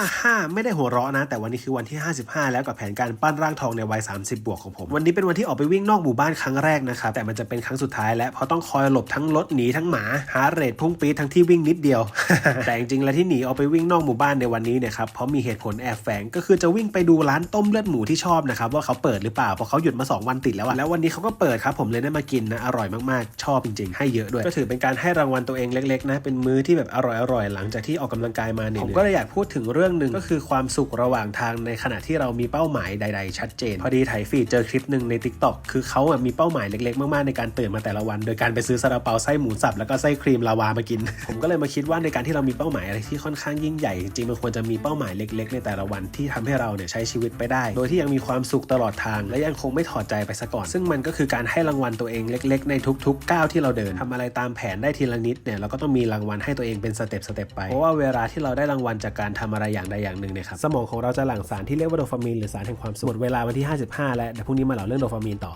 55 ไม่ได้หัวเราะนะ แต่วันนี้คือวันที่ 55 แล้วกับแผนการปั้นร่างทองในวัย 30 บวกของผม วันนี้เป็นวันที่ออกไปวิ่งนอกหมู่บ้านครั้งแรกนะครับ แต่มันจะเป็นครั้งสุดท้ายแล้วเพราะต้องคอยหลบทั้งรถหนีทั้งหมาฮาเรทพุ่งปี๊ดทั้งที่วิ่งนิดเดียว แต่จริงๆแล้วที่หนีออกไปวิ่งนอกหมู่บ้านในวันนี้เนี่ยครับเพราะมีเหตุผลแอบแฝงก็คือจะวิ่งไปดูร้านต้มเลือดหมูที่ชอบนะครับว่าเขาเปิดหรือเปล่าเพราะเขาหยุดมา 2 วันติดแล้วอะแล้ววันนี้เขาก็เปิดครับผมเลยได้มากินนะอร่อยมากๆ ชอบจริงๆ ให้เยอะด้วยก็ถือเป็นการให้รางวัลตัวเองเล็กๆนะเป็นมื้อที่แบบอร่อยๆหลังจากที่ออกกำลังกายมาเนี่ยผมก็เลยอยากพูดถึงเรื่องื่องหนึ่งก็คือความสุขระหว่างทางในขณะที่เรามีเป้าหมายใด ๆ ชัดเจน พอดีไถฟีดเจอคลิปหนึ่งใน t ิ k t o k คือเขาอะมีเป้าหมายเล็ก ๆ มาก ๆ ในการตื่นมาแต่ละวัน โดยการไปซื้อซาลาเปาไส้หมูสับแล้วก็ไส้ครีมลาวามากิน ผมก็เลยมาคิดว่าในการที่เรามีเป้าหมายอะไรที่ค่อนข้างยิ่งใหญ่จริงมันควรจะมีเป้าหมายเล็ก ๆ ในแต่ละวันที่ทำให้เราเนี่ยใช้ชีวิตไปได้ โดยที่ยังมีความสุขตลอดทาง และยังคงไม่ถอดใจไปซะก่อน ซึ่งมันก็คือการให้รางวัลตัวเองเล็ก ๆ ในทุกๆก้าวที่เราเดินทำอะไรตามแผนได้ทีละนิดเนี่ยเราก็ต้องมีรางวัลให้ตัวเองเป็นสเต็ปสเต็ปไปเพราะว่าเวลาที่เราได้รางวัลจากการทำอะไรอย่างใดอย่างหนึ่งเนี่ยครับสมองของเราจะหลั่งสารที่เรียกว่าโดปามีนหรือสารแห่งความสุขหมดเวลาวันที่ 55 แล้วเดี๋ยวพรุ่งนี้มาเล่าเรื่องโดปามีนต่อ